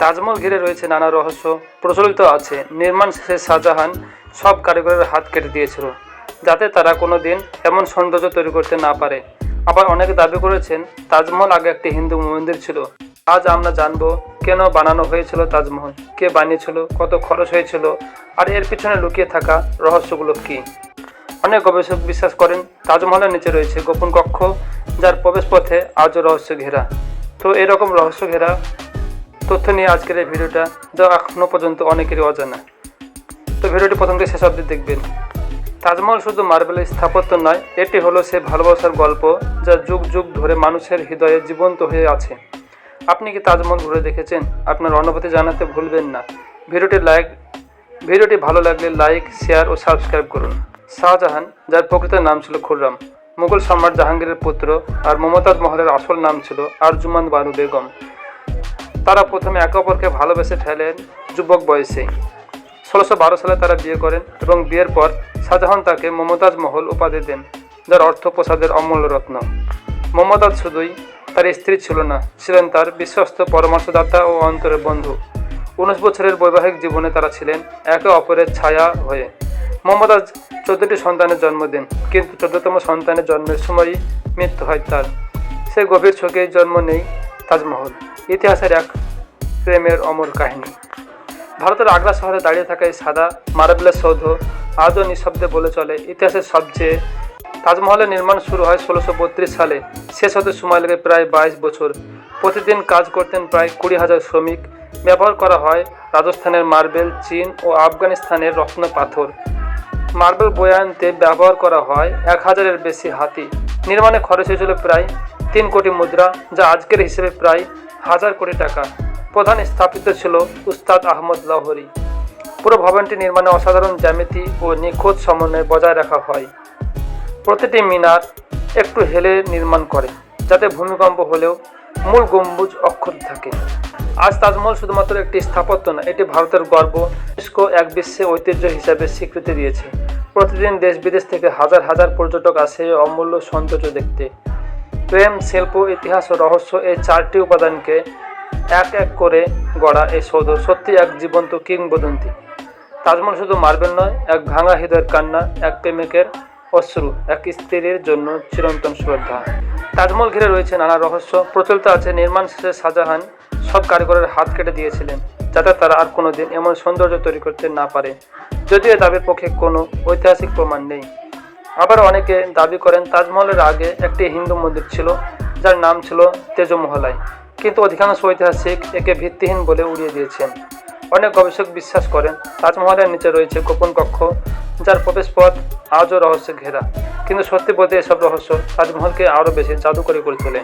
তাজমহল ঘিরে রয়েছে নানা রহস্য। প্রচলিত আছে। নির্মাণ শেষে শাহজাহান সব কারিগরের হাত কেটে দিয়েছিল, যাতে তারা কোনো দিন এমন সৌন্দর্য তৈরি করতে না পারে। আবার অনেকে দাবি করেছেন, তাজমহল আগে একটি হিন্দু মন্দির ছিল। আজ আমরা জানব কেন বানানো হয়েছিল তাজমহল, কে বানিয়েছিল, কত খরচ হয়েছিল, আর এর পিছনে লুকিয়ে থাকা রহস্যগুলো কী? অনেক গবেষক বিশ্বাস করেন, তাজমহলের নিচে রয়েছে গোপন কক্ষ, যার প্রবেশপথে আজও রহস্য ঘেরা। তো এরকম রহস্য ঘেরা তথ্য নিয়ে আজকের এই ভিডিওটা যা এখনও পর্যন্ত অনেকেরই অজানা। তো ভিডিওটি প্রথম থেকে শেষ অবধি দেখবেন। তাজমহল শুধু মার্বেলের স্থাপত্য নয়, এটি হলো সে ভালোবাসার গল্প যা যুগ যুগ ধরে মানুষের হৃদয়ে জীবন্ত হয়ে আছে। আপনি কি তাজমহল ঘুরে দেখেছেন? আপনার অনুভূতি জানাতে ভুলবেন না। ভিডিওটি লাইক, ভিডিওটি ভালো লাগলে লাইক, শেয়ার ও সাবস্ক্রাইব করুন। শাহজাহান, যার প্রকৃত নাম ছিল খুররাম। মুঘল সম্রাট জাহাঙ্গীরের পুত্র আর মমতাজ মহলের আসল নাম ছিল আরজুমান বানু বেগম। তারা প্রথমে একে অপরকে ভালোবেসে ফেলেন যুবক বয়সে ষোলোশো বারো সালে তারা বিয়ে করেন এবং বিয়ের পর শাহজাহান তাকে মমতাজ মহল উপাধি দেন, যার অর্থ প্রসাদের অমূল্য রত্ন। মমতাজ শুধুই তার স্ত্রী ছিল না, ছিলেন তার বিশ্বস্ত পরামর্শদাতা ও অন্তরের বন্ধু। উনিশ বছরের বৈবাহিক জীবনে তারা ছিলেন একে অপরের ছায়া হয়ে। মমতাজ চোদ্দটি সন্তানের জন্ম দেন, কিন্তু চোদ্দতম সন্তানের জন্মের সময়ই মৃত্যু হয় তার। সে গভীর শোকে জন্ম নেই তাজমহল। ইতিহাসের এক প্রেমের অমর কাহিনী। ভারতের আগ্রা শহরে দাঁড়িয়ে থাকা এই সাদা মার্বেলের সৌধ আজও নিঃশব্দে বলে চলে। ইতিহাসের সবচেয়ে তাজমহলের নির্মাণ শুরু হয় ষোলোশো বত্রিশ সালে। শেষ হতে সময় লাগে প্রায় বাইশ বছর। প্রতিদিন কাজ করতেন প্রায় কুড়ি হাজার শ্রমিক। ব্যবহার করা হয় রাজস্থানের মার্বেল, চীন ও আফগানিস্তানের রত্ন পাথর। মার্বেল বয়ে আনতে ব্যবহার করা হয় এক হাজারের বেশি হাতি। নির্মাণে খরচ হয়েছিল প্রায় তিন কোটি মুদ্রা, যা আজকের হিসেবে প্রায় হাজার কোটি টাকা। প্রধান স্থাপিত ছিল উস্তাদ আহমদ লাহোরি। পুরো ভবনটি নির্মাণে অসাধারণ জ্যামিতি ও নিখুঁত সমন্বয় বজায় রাখা হয়। প্রতিটি মিনার একটু হেলে নির্মাণ করে, যাতে ভূমিকম্প হলেও মূল গম্বুজ অক্ষত থাকে। আজ তাজমহল শুধুমাত্র একটি স্থাপত্য না, এটি ভারতের গর্ব ইউনেস্কো এক বিশ্বে ঐতিহ্য হিসাবে স্বীকৃতি দিয়েছে। প্রতিদিন দেশ বিদেশ থেকে হাজার হাজার পর্যটক আসে অমূল্য সৌন্দর্য দেখতে। প্রেম, শিল্প, ইতিহাস ও রহস্য এই চারটি উপাদানকে এক এক করে গড়া এই সৌধ। সত্যি এক জীবন্ত কিংবদন্তি। তাজমহল শুধু মার্বেল নয়, এক ভাঙা হৃদয়ের কান্না, এক প্রেমিকের অশ্রু, এক স্ত্রীর জন্য চিরন্তন শ্রদ্ধা। তাজমহল ঘিরে রয়েছে নানা রহস্য। প্রচলিত আছে নির্মাণ শেষে শাহজাহান সব কারিগরের হাত কেটে দিয়েছিলেন, যাতে তারা আর কোনো দিন এমন সৌন্দর্য তৈরি করতে না পারে। যদিও দাবির পক্ষে কোনো ঐতিহাসিক প্রমাণ নেই। আবার অনেকে দাবি করেন তাজমহলের আগে একটি হিন্দু মন্দির ছিল, যার নাম ছিল তেজমহলাই। কিন্তু অধিকাংশ ঐতিহাসিক একে ভিত্তিহীন বলে উড়িয়ে দিয়েছেন। অনেক গবেষক বিশ্বাস করেন, তাজমহলের নিচে রয়েছে গোপন কক্ষ, যার প্রবেশপথ আজও রহস্য ঘেরা। কিন্তু সত্যি বলতে এসব রহস্য তাজমহলকে আরও বেশি জাদুকরী করে তোলে।